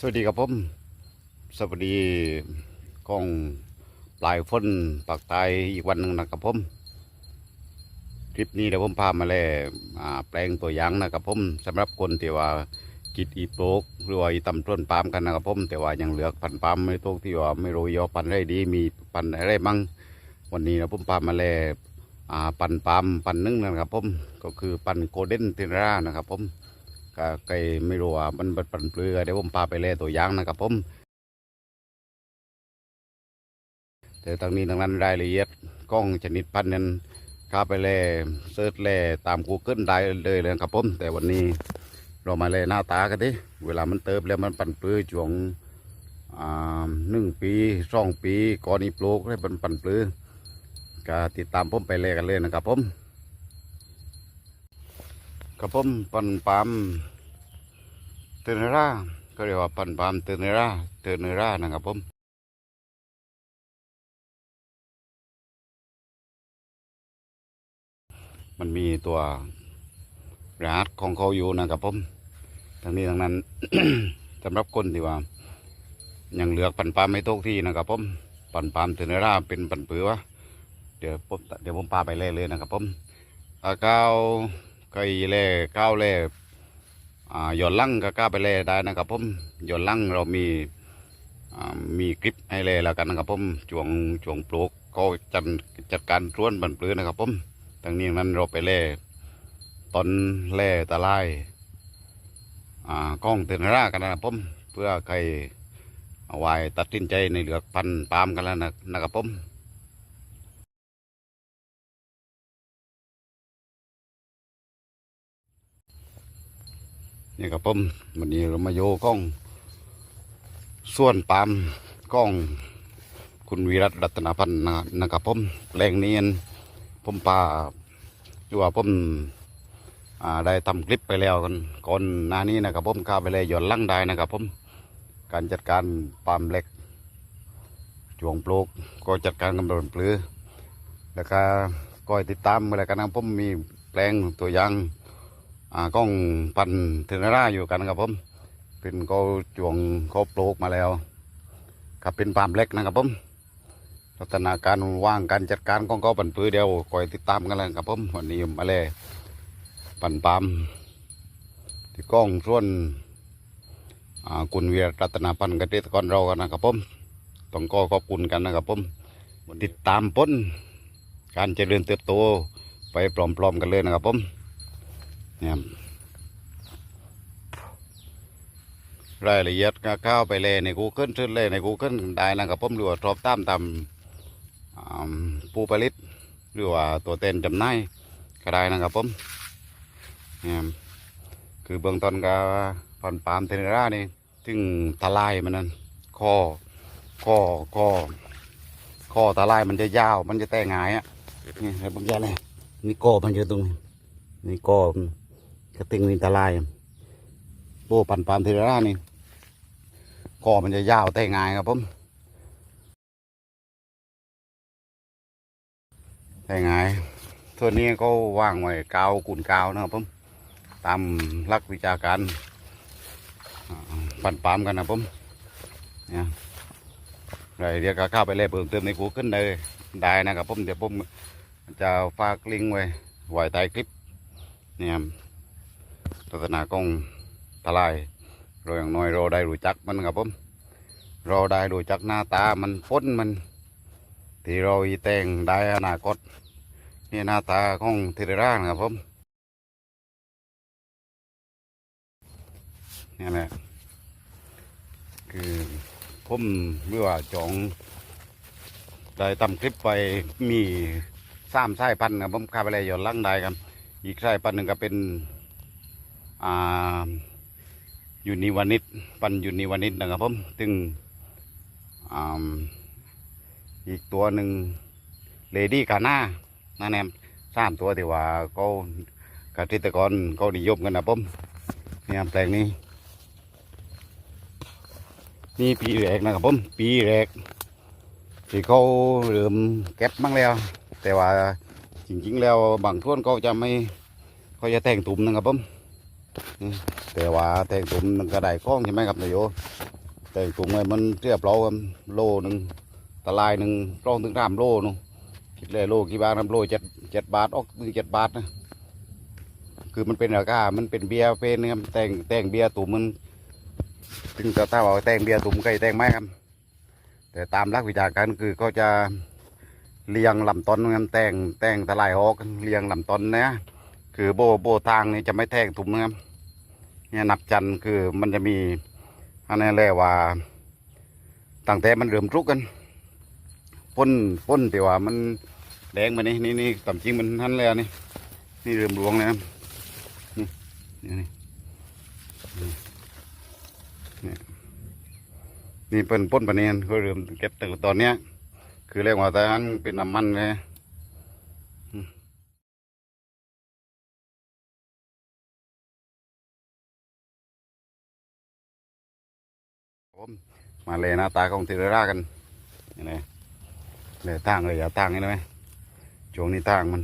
สวัสดีครับผมสวัสดีกล้องปลายฝนปากใตายอีกวันหนึ่งนะครับผมคลิปนี้เดี๋ยวผมพามาแล่แปลงตัวอย่างนะครับผมสำหรับคนที่ว่ากิดอีโปกหรือว่าอีตำต้นปามกันนะครับผมแต่ว่ายังเหลือพันปามไม่ตกที่ว่าไม่รู้ยอพันธุ์อะไรดีมีพันอะไรบ้างวันนี้นะผมพามาแล่อ่าพันปามพันนึ่งนะครับผมก็คือพันโกลเด้นเทนรานะครับผม ก็ไก่ไม่รู้ว่ามันเป็นปันเปลือยเดี๋ยวผมพาไปเล่ตัวอย่างนะครับผมแต่ทางนี้ทางนั้นรายละเอียดกล้องชนิดพันธุ์นั้นข้าไปเล่เซิร์ชเล่ตาม Google ได้เลยเลยครับผมแต่วันนี้เรามาเล่หน้าตากันดิเวลามันเติบแล้วมันปันเปลือช่วงอ่าหนึ่งปีสองปีก่อนอีปลูกได้เป็นปันเปลือก็ติดตามผมไปเล่กันเลยนะครับผม กับผมปันปามเตอร์เนร่าก็เรียกว่าปันปามเตอร์เนร่าเตอร์เนร่านะครับผมมันมีตัวรหัสของเขาอยู่นะครับผมทั้งนี้ทั้งนั้นสำหรับคนที่ว่า ยังเหลือกปันปามไม่ตกที่นะครับผมปันปามเตอร์เนร่าเป็นปันเปือวะเดี๋ยวผมเดี๋ยวผมพาไปเล่เลยนะครับผมอาเกา ก็อีเล่ก้าวเล่หย่อนลั่งก็ก้าไปเล่ได้นะครับผมหย่อนลั่งเรามีมีคลิปให้เล่แล้วกันนะครับผมช่วงช่วงปลูกก็จัดจัดการร่วนบันปลือนะครับผมทั้งนี้นั้นเราไปเล่ตอนเล่ตะไลอ่ากล้องเตือนรากันนะครับผมเพื่อใครเอาไว้ตัดสินใจในเหลือกพันปามกันแล้วนะนะครับผม นี่ครับผมวันนี้เรามาโยกล้องส่วนปามกล้อง คุณวีรัตรัตนพันธ์นะครับผมแรงเนี้ผมปาอยู่ว่าผมอ่าได้ทำคลิปไปแล้วกันก่อนหน้านี้นะครับผมข้าไปเลยหย่อนลั่งได้นะครับผมการจัดการปามเล็กช่วงปลูกก็จัดการกำลังปลือ แล้วก็คอยติดตามมาแล้วกันนะผมมีแปลงตัวอย่าง กล้องพันเทนร่าอยู่กันครับผม เป็นก็จวงเขาปลูกมาแล้วครับเป็นปามเล็กนะครับผมลักษณะการว่างการจัดการของเขาปันปือเดียวคอยติดตามกันเลยครับผมวันนี้มาเลยปั่นปามที่กล้องส่วนอ่าคุณเวียรัตนาพันธ์เกษตรกรเรากันนะครับผมต้องก็ขอบคุณกันนะครับผมติดตามพ้นการเจริญเติบโตไปพร้อมๆกันเลยนะครับผม เนี่ยรายละเอียดก็เข้าไปเลยใน Google เชิญเลยใน Google ได้นะครับผมหรือว่าสอบตามตามผู้ผลิตหรือว่าตัวเต้นจำหน่ายก็ได้นะครับผมเนี่ยคือเบื้องต้นก็ผ่อนปามเทนรานี่ถึงทลายมันนั่นข้อข้อข้อข้อทลายมันจะยาว มันจะแตกงายอะนี่ให้บางอย่างเลยนี่กอมันอยู่ตรงนี้นี่ก็ กระติงวินตาลายโบปันปามเทรานี่ก็มันจะยาวแต่ง่ายครับผมแต่ง่ายส่วนนี้ก็ว่างไว้กาวกุ่นกาวนะครับผมตามหลักวิชาการปันปามกันนะครับผมเนี่ยเดี๋ยวก็เข้าไปเลยเพิ่มเติมในกูขึ้นเลยได้นะครับผมเดี๋ยวผมจะฝากลิงก์ไว้ไว้ใต้คลิปเนี่ย ลักษณะกล้องทลายเราอย่างน้อยเราได้รู้จักมันครับผมเราได้รู้จักหน้าตามันพ้นมันที่เราอีแต่งได้อนาคตนี่หน้าตาของเทเรรานะครับผมนี่แหละคือผมเมื่อว่าจองได้ทำคลิปไปมีสามสายพันธุ์ครับผมข้าไปเลยย้อนหลังได้ครับ อีกสายพันธุ์หนึ่งก็เป็น ยูนิวานิดปันยูนิวานิดนะครับผมซึ่งอ,อีกตัวหนึ่งเลดี้กาน่านั่นเองสามตัวที่ว่าก็เกษตรกรก็นิยมกันนะผมเนี่ยแปลงนี้ นี่ปีแรกนะครับผมปีแรกที่เขาเริ่มเก็บบ้างแล้ว แต่ว่าจริงๆแล้วบางท่วนก็จะไม่เขาจะแต่งตุ่มนะครับผม แต่ว่าแต่งตุ่มมันก็ได้กล้องใช่ไหมครับนายโยแต่งตุงไว้มันเรียบร้อยครับโลหนึ่งตะลายหนึ่งร่องถึงสามโลนึงคิดเลยโลกี่บาทนะโลเจ็ดเจ็ดบาทออกถึงเจ็ดบาทนะคือมันเป็นราคามันเป็นเบียร์เป็นนะครับแต่งแต่งเบียร์ตุ่มมันถึงจะถ้าว่าแต่งเบียร์ตุ่มไก่แต่งไหมครับ แต่ตามหลักวิชาการคือก็จะเรียงลำต้นกันแต่งแต่งตะไลออกเรียงลำต้นนะคือโบโบทางนี่จะไม่แทงถุมนะครับ เนี่ยนับจันทร์คือมันจะมีอันนี้เรียกว่าตั้งแต่มันเริ่มรุกกันพ่นพ่นแต่ว่ามันแดงมานี่นี่นี่ตามจริงมันทันแล้วนี่นี่เริ่มรวงแล้วนี่นี่นี่นี่นี่เป็นพ่นปะเนียนก็เริ่มเก็บแต่ตอนเนี้ยคือเรียกว่าแต่นั้นเป็นน้ำมันเลย มาเลยหน้าตาของทีเรรากันนี่ไงเลยทางเลยอย่าทางนี่นะไหมช่วงนี้ทางมัน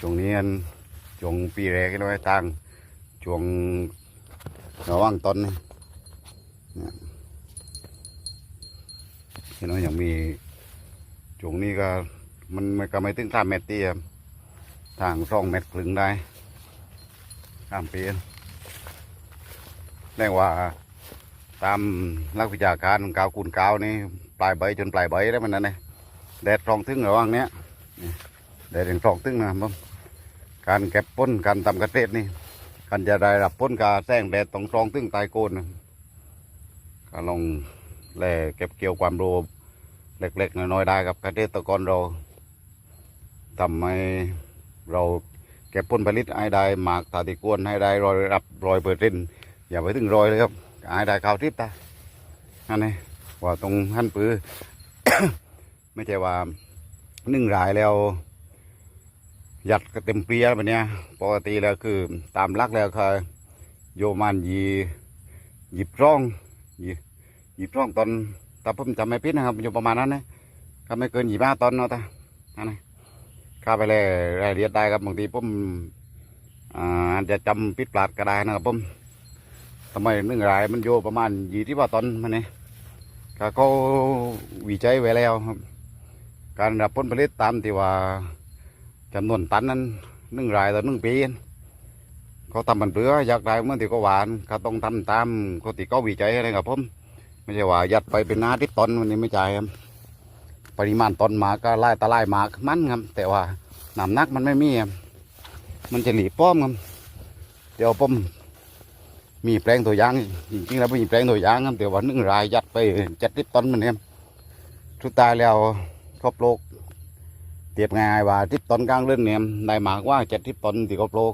ช่วงนี้อันช่วงปีแรกนี่ไหมทางช่วงระหว่างต้นนี่เนี่ยเห็นไหมยังมีช่วงนี้ก็มันก็ไม่ถึงสามเมตรตีครับทางสองเมตรครึ่งได้สามปีเรียกว่า ตามนักวิชาการกาวคูณกาวนี่ปลายใบจนปลายใบได้วมันนั่นเองแดดรองทึ่งระหว่างเนี้ยแดดยังรองทึ่งนะครับผมการเก็บป้นการทำเกษตรนี่การจะได้รับป้นกาแสงแดดต้องรองทึ่งตายโกนนะก็ลองแลเก็บเกี่ยวความรู้เล็กๆน้อยๆได้กับเกษตรกรเราทำให้เราเก็บผลผลิตให้ได้หมากตาติกวนให้ได้รอยรับรอยเปอร์เซ็นอย่าไปถึงรอยเลยครับ ให้ได้ข้าวทิพตาอันนี้ว่าตรงหันปือ ไม่ใช่ว่านึ่งรายแล้ว ยัดก็เต็มเปียแบบเนี้ยปกติแล้วคือ ตามลักแล้วคือโยมันยีหยิบร่องหยิบหยิบร่องตอนแต่ผมจำไม่ผิดนะครับอยู่ประมาณนั้นนะก็ไม่เกินหยี่ห้าตอนเนาะตาอันนี้ข้าไปเลยรายละเอียดได้ครับบางทีผมอ่าอาจจะจำผิดพลาดก็ได้นะครับผม ทำไมหนึ่งรายมันโยประมาณยี่ที่ว่าตอนมันนี่ก็เขาวิจัยไว้แล้วครับ การรับผลผลิตตามที่ว่าจำนวนตันนั้นหนึ่งรายต่อหนึ่งปีเขาทำมันเปลืออยากได้เมื่อที่เขาหวานเขาต้องทำตามเขาที่เขาวิจัยนะครับผมไม่ใช่ว่ายัดไปเป็นนาที่ตอนวันนี้ไม่ใช่ครับปริมาณตอนหมาก็ไล่ตะไล่หมากมันครับแต่ว่าน้ำนักมันไม่มีมันจะหลีป้อมครับเดี๋ยวผม มีแปลงตัวย่างจริงๆแล้วมีแปลงตัวย่างครับแต่ว่าหนึ่งรายยัดไปเจ็ดสิบตอนมันเนี่ยสุดท้ายแล้วครอบโลกเทียบง่ายว่าทิปตอนกลางเรื่องเนี่ยได้หมากว่าเจ็ดทิปตอนที่ครอบโลก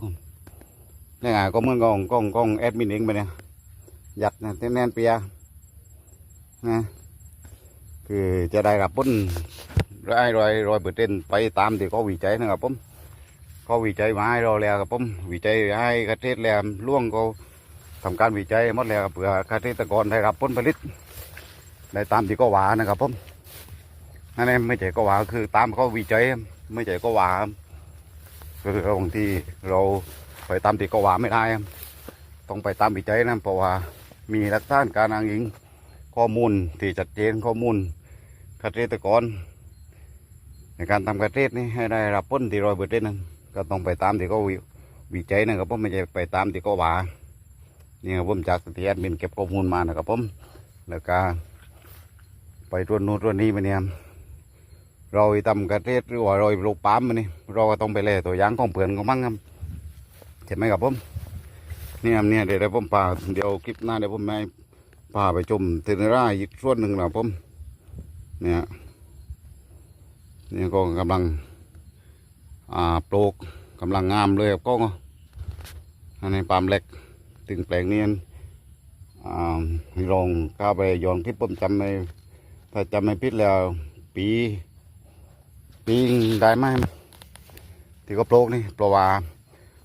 นี่ไงก็เหมือนกองกองกองแอดมินเองไปเนี่ยยัดเนี่ยแน่นเปียนะคือจะได้รับผลรายรอยรอยเปอร์เซ็นต์ไปตามที่เขาวิจัยนะครับผมเขาวิจัยมาให้เราแล้วครับผมวิจัยให้เกษตรแล้วล่วงเขา ทำการวิจัยหมดแล้วเพื่อเกษตรกรได้รับผลผลิตได้ตามที่เขาว่านะครับผมนั่นเองไม่ใช่ก็ว่าคือตามเขาวิจัยไม่ใช่ก็ว่าคือบางทีเราไปตามที่เขาว่าไม่ได้ ต้องไปตามวิจัยนะเพราะว่ามีหลักฐานการอ้างอิงข้อมูลที่ชัดเจนข้อมูลเกษตรกร ในการทำเกษตรนี่ให้ได้รับผลที่ร้อยเปอร์เซ็นต์นั้นก็ต้องไปตามที่เขาวิวิจัยนะครับผมไม่ใช่ไปตามที่เขาว่า นี่ครับผมจากสถียรบินเก็บข้อมูลมานะครับผมแล้วก็ไปตรวจนู้นตรวจนี้มาเนี่ยเราทำเกษตรหรือว่าเราปลูกปาล์มมานี่เราก็ต้องไปเล่ตัวย่างของเพื่อนของมั่งครับเห็นไหมครับผมนี่ครับเนี่ยเดี๋ยวผมพาเดี๋ยวคลิปหน้าเดี๋ยวผมให้พาไปชมเทนร่าอีกส่วนหนึ่งนะผมเนี่ยเนี่ยก็กำลังอ่าปลูกกำลังงามเลยครับก็อันนี้ปาล์มเล็ก ถึงแปลงนี้อ่าให้ลองเข้าไปย้อนคลิปผมจำไม่ถ้าจำไม่ผิดแล้ว ปีปีได้ไหมที่ก็ปลูกนี่เพราะว่า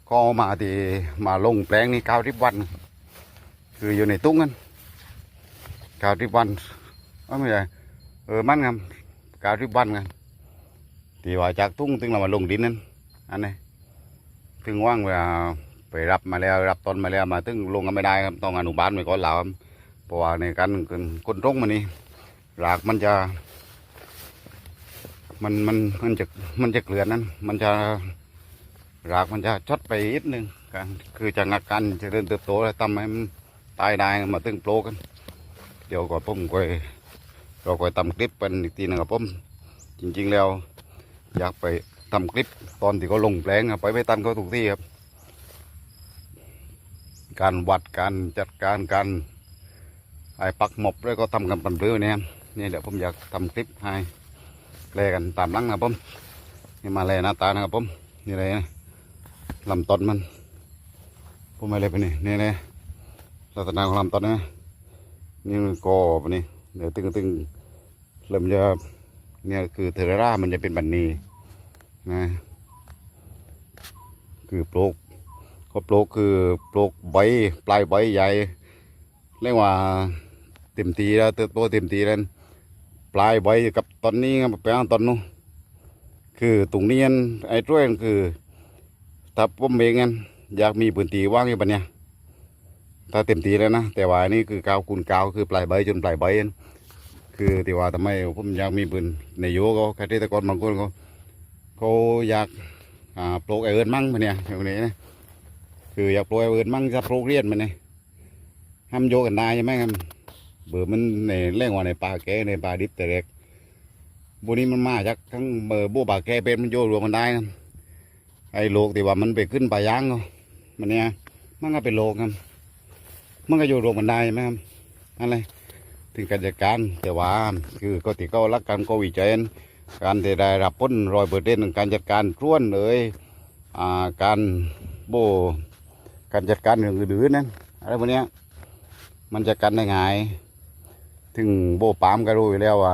ก็เอมาที่มาลงแปลงนี่เก้าทิบวัน คืออยู่ในตุ้งกันกาวที่วันเอ้ยไม่ใช่เออมันครับกาวที่วันกันที่ว่าจากทุ่งถึงเรามาลงดินนั่นอันนี้ถึงว่างเวลา ไปรับมาแล้วรับตอนมาแล้วมาถึงลงกันไม่ได้ครับต้องอนุบาลไว้ก่อนเราครับเพราะว่าในการคนตรงมันนี่รากมันจะ มันมันมันจะมันจะเกลือนนั้น มันจะรากมันจะชดไปอีกนึงการคือจะงักกันจะเริ่มเติบโตแล้วทำให้มันตายได้มาตึงโปรกัน เดี๋ยวก็ผมก็เราก็ทำคลิปเป็นอีกทีหนึงครับผมจริง ๆแล้ว อยากไปทำคลิปตอนที่เขาลงแปลงอะไปไม่ตันเขาถูกที่ครับ การวัดการจัดการการไอ้ปักหมบแล้วก็ทำกันปันเรือเนี่ยนี่เดี๋ยวผมอยากทำคลิปให้แลกันตามลังนะผมนี่มาแลหน้าตานะครับผมนี่เลยนะลำต้นมันผมไม่เลยไปนี่นี่เลยลักษณะของลำต้นนะนี่มันกอไปนี่เดี๋ยวตึงตึงๆเริ่มจะเนี่ยคือเทอร่ามันจะเป็นบันนีนะคือปลูก ก็ปลูกคือปลูกใบปลายใบใหญ่เรียกว่าเต็มทีแล้วติบโตเต็มทีแล้วปลายใบกับตอนนี้กับแปลงตอนนู้นคือตรงนี้อันไอ้ช่วยคือถ้าผมเองอันอยากมีพื้นที่ว่างอยู่ปะเนี่ยถ้าเต็มทีแล้วนะแต่ว่านี่คือกาวคูณกาวคือปลายใบจนปลายใบอันคือที่ว่าทำไมผมอยากมีปืนในโยก็เกษตรกรบางคนเขาเขาอยากปลูกไอ้เอิญมั่งปะเนี่ยอย่างนี้นะ คืออยากปล่อยเวิร์นมั่งจะปลูกเรียนมันนี่ห้ามโยกันได้ใช่ไหมครับเบื่อมันในแรงว่าในป่าแกในป่าดิบแต่เล็กบุนี้มันมาจากทั้งเบอร์บัวป่าแกเป็นมันโยรวมกันได้นะไอ้โลกที่ว่ามันไปขึ้นป่ายางเขามันเนี่ยมันก็เป็นโลกครับมันก็โยรวมกันได้ใช่ไหมครับอะไรถึงการจัดการแต่ว่าคือก็ติเขารักกันก็วิจัยกันการที่ได้รับผลรอยเปอร์เซ็นการจัดการร่วนเลยอ่าการโบ การจัดการเรื่องอื่นนั้นอะไรพวกเนี้ยมันจัดการได้ง่ายถึงโบปามก็รู้อยู่แล้วว่า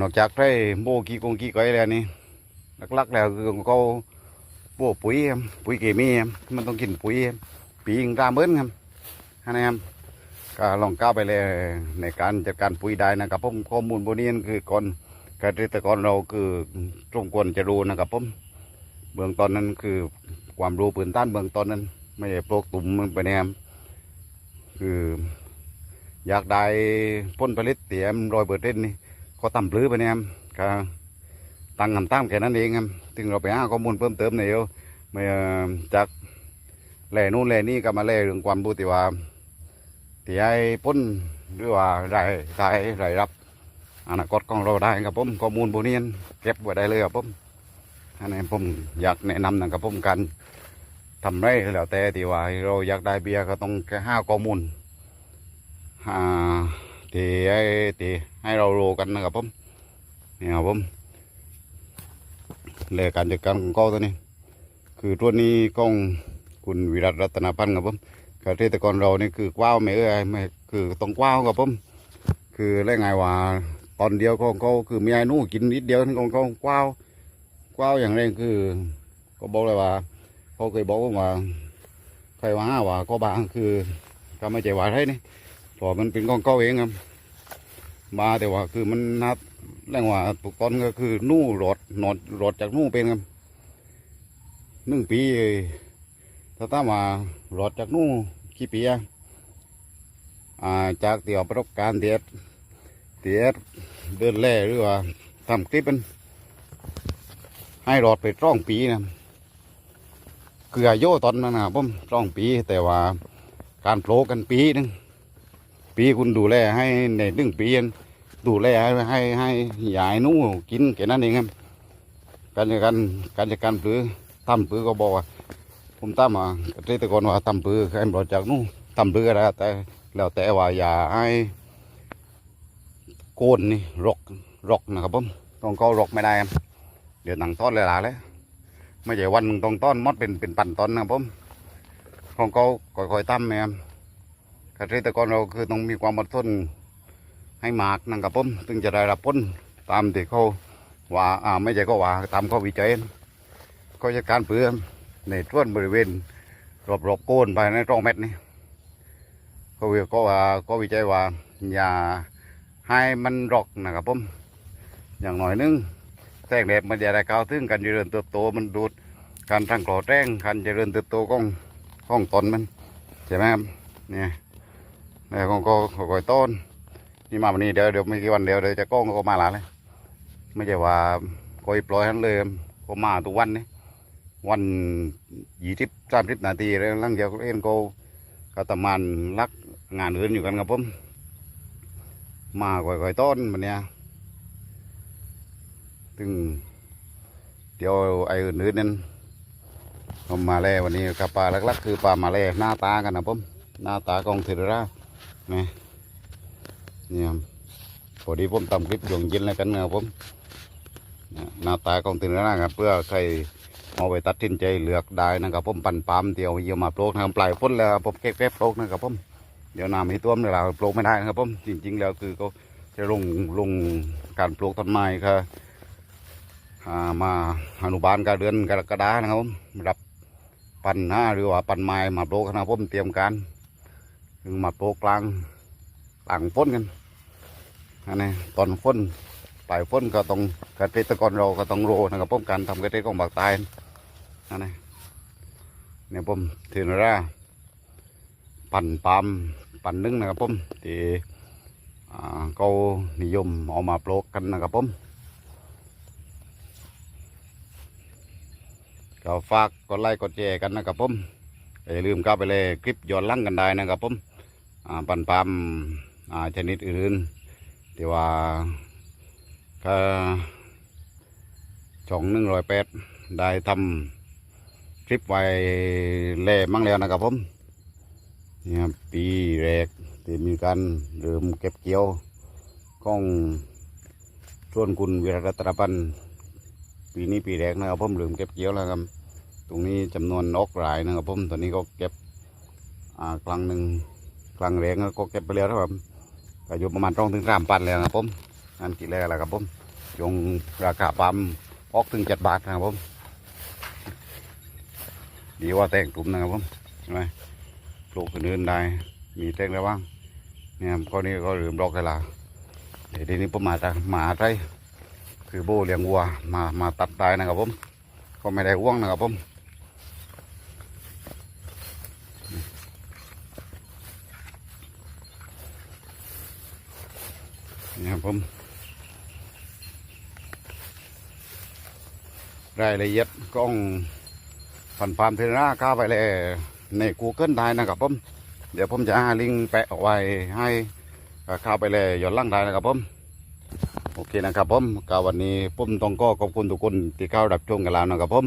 นอกจากได้โบกีกงกีก้อยแล้วนี่ลักๆแล้วคือเขาโบปุ๋ยปุ๋ยเคมีมันต้องกินปุ๋ยปีงรามเบิ้นครับอันนี้ครับก็ลองก้าวไปเลยในการจัดการปุ๋ยได้นะครับผมข้อมูลพวกนี้คือก่อนเกษตรกรเราคือตรงควรจะรู้นะครับผมเบื้องต้นนั้นคือ ความรู้ปืนต้านเบื้องต้นนั้น ไม่ใช่โปรกตุ่มมันไปแนมคือ อยากได้พ้นผลิตเตียมรอยเปิดเต้นนี่ก็ต่ำปลื้อไปแนมก็ตั้งคำตั้งแค่นั้นเองครับถึงเราไปหาข้อมูลเพิ่มเติมในเดียวไม่จากแหล่นู่นแหล่นี่ก็มาแหล่เรื่องความรู้ที่ว่าที่ให้พ้นหรือว่าได้ได้ได้รับอนาคตของเราได้ครับผมข้อมูลพวกนี้เก็บไว้ได้เลยครับผม อันนี้ผมอยากแนะนำนะครับผมการทำไรแล้วแต่ที่ว่าเราอยากได้เบียร์ก็ต้องแค่ห้าข้อมูลอ่าที่ให้ที่ให้เรารู้กันนะครับผมนี่ครับผมเลยการจัดการของก้อตัวนี้ คือตัวนี้กล้องคุณวิรัตรัตนพันธ์ครับผมเกษตรกรเรานี่คือกว้าวไม่เอ้ยไม่คือต้องกว้าวครับผมคือเรื่องไงว่าตอนเดียวของเขาคือมีไอ้นู่กินนิดเดียวของเขากว้าว กว้าวอย่างแรงคือ ก็บอกเลยว่าเขาเคยบอกว่าใครว่าว่าก็บางคือก็ไม่ใจว่าให้นี่เพอมันเป็นกองเก้าเองครับมาแต่ว่าคือมันนัดแรงว่าตุกตอนก็คือนู่รถนอนรถจากนู่เป็นครับหนึ่งปีถ้าตามมารถจากนู่กี่ปีอ่าจากเตี่ยวประสบการณ์เดียดเดียดเดินแล่หรือว่าทำคลิปมัน ให้รอดไปร่องปีนะเกลือโยตอนนั้นนะครับผมร่องปีแต่ว่าการโปรกันปีหนึงปีคุณดูแลให้ในหนึ่งปีนดูแลให้ให้ให้ยายนู้กินแค่นั้นเองครับการจัดการการจัดการปือตั้มปือก็บอกว่าผมตั้มอะเกษตรกรว่าตั้มปือให้รอจากนู้ตั้มปือก็ได้แต่แล้วแต่ว่าอย่าให้โกนนี่รกรกนะครับผมต้องก็รกไม่ได้ครับ เดี๋ยวหนังต้อนเลยหล่ะเลยไม่ใช่วันหนึ่งต้องต้อนมดเป็นเป็นปั่นต้นนะผมของเขาค่อยๆตั้มเนี่เกษตรกรเราคือต้องมีความอดทนให้มากนะครับผมถึงจะได้รับผลตามที่เขาว่าอ่าไม่ใช่ก็ว่าตามเขาวิจัยเขาจะการเปลือในส่วนบริเวณรอบๆโกนไปในตรองเม็ดนี่เขาวิก็ว่าก็วิจัยว่าอย่าให้มันรกนะครับผมอย่างหน่อยนึง แสงแดดมันจะได้เก้าถึงการเจริญเติบโตมันดูดการทั้งกรอแจ้งการเจริญเติบโตของของต้นมันใช่ไหมครับเนี่ยแล้วก็ก็ก่อยต้นนี่มาวันนี้เดี๋ยวเดี๋ยวไม่กี่วันเดี๋ยวเดี๋ยวจะก้องก็มาหลาเลยไม่ใช่ว่าก้อยปล่อยทั้นเลยก็มาทุกวันนี่วันยี่สิบสามสิบนาทีแล้วหลังจากเอ็นก็ก็ตะมันรักงานอื่นอยู่กันครับผมมาก่อยก่อยต้นวันเนี้ยึงเดี๋ยวไอ้อื่นๆนั้นผมมาแล้ววันนี้กับปลาลักๆคือปลามาแล้วหน้าตากันนะผมหน้าตากองเทอร่านี่เนี่ยพอดีผมทำคลิปยงยินแล้วกันนะผมหน้าตาของตินนะครับเพื่อใครเอาไปตัดสินใจเลือกได้นะครับผมปั่นปามเดียวเยี่ยมมาโปรกนะครับปลายพ้นแล้วผมเก็บแป๊บโปรกนะครับผมเดี๋ยวน้ำให้ท่วมเดี๋ยวเราโปรกไม่ได้นะครับผมจริงๆแล้วคือเขาจะลงลงการปลูกต้นไม้ค่ะอ่า มาอนุบาลการเดือนกรกฎานะครับผมรับปั่นหน้าหรือว่าปั่นไม้มาโปรกนะครับผมเตรียมการมาโปรกลางหลังฝนกันอันนี้ตอนฝนปลายฝนก็ต้องเกษตรกรเราก็ต้องโรนะครับป้องกันทำเกษตรของบากตายอันนี้เนี่ยผมถือว่าปั่นปามปั่นนึ่งนะครับผมที่เขานิยมเอามาปลูกกันนะครับผม ก็ฝากกดไลค์กดแชร์กันนะครับผมอย่าลืมเข้าไปเลยคลิปย้อนหลังกันได้นะครับผมปันปามชนิดอื่นที่ว่าก็ช่องหนึ่งร้อยแปดได้ทำคลิปไว้เล่มั่งแล้วนะครับผมเนี่ยครับปีแรกที่มีการเริ่มเก็บเกี่ยวของชวนคุณวิรัตนพันธ์ ปีนี้ปีแรกนะครับผมเริ่มเก็บเกี่ยวแล้วครับ ตรงนี้จำนวนนกหลายนะครับผมตอนนี้ก็เก็บอ่ากลางหนึ่งกลางแรงก็เก็บไปแล้วครับก็อยู่ประมาณต้องถึงสามปันแล้วนะครับผมอันกี่แล้วล่ะครับผมยงราคาปั๊มออกถึงเจ็ดบาทนะครับผมดีว่าแต่งตุ่มนะครับผมใช่ไหมปลูกอื่นได้มีแต่งแล้บ้างเนี่ยครับข้อนี้ก็ลืมดอกได้ละเดี๋ยวนี้ผมมาจากหมาใจ คือโบเลี้ยงวัวมามาตัดได้นะครับผมก็ไม่ได้ห่วงนะครับผมนี่ครับผมรายละเอียดกล้องผ่านฟาร์มเทน่าเข้าไปเลยใน Google ได้นะครับผมเดี๋ยวผมจะหาลิงก์แปะเอาไว้ให้ข้าไปเลยย้อนล่างได้นะครับผม อเคนะครับผมก็วันนี้ผมต้องก็ขอบคุณทุกคนที่เข้ารับชมกันแล้วนะครับผม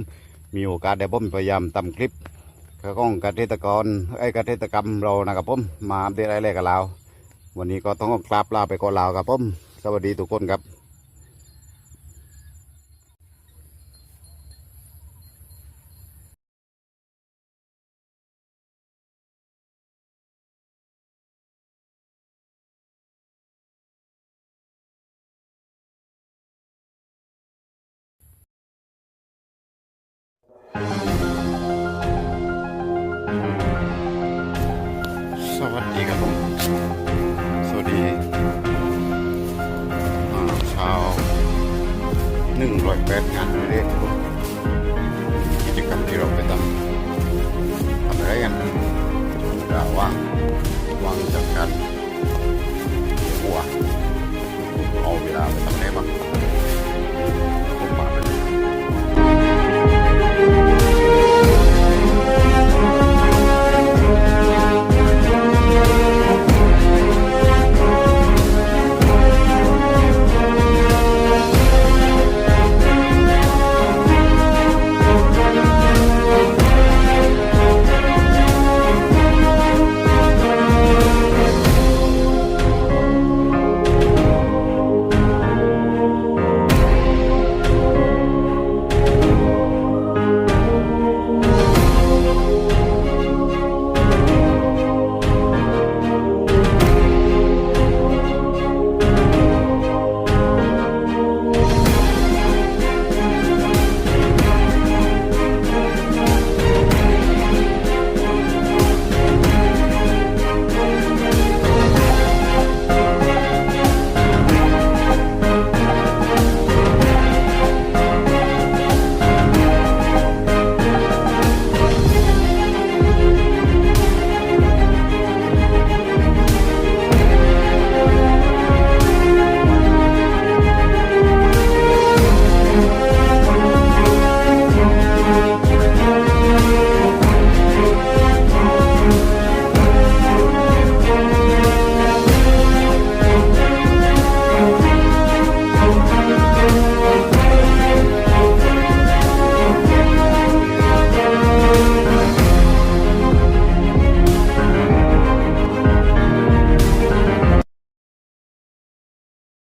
มีโอกาสได้ผมพยายามทำคลิปของเกษตรกรไอ้ยเกษตรกรรมเรานะครับผมมาอัปเดตอะไรกับเราวันนี้ก็ต้องกราบลาไปก่อนลาวครับผมสวัสดีทุกคนครับ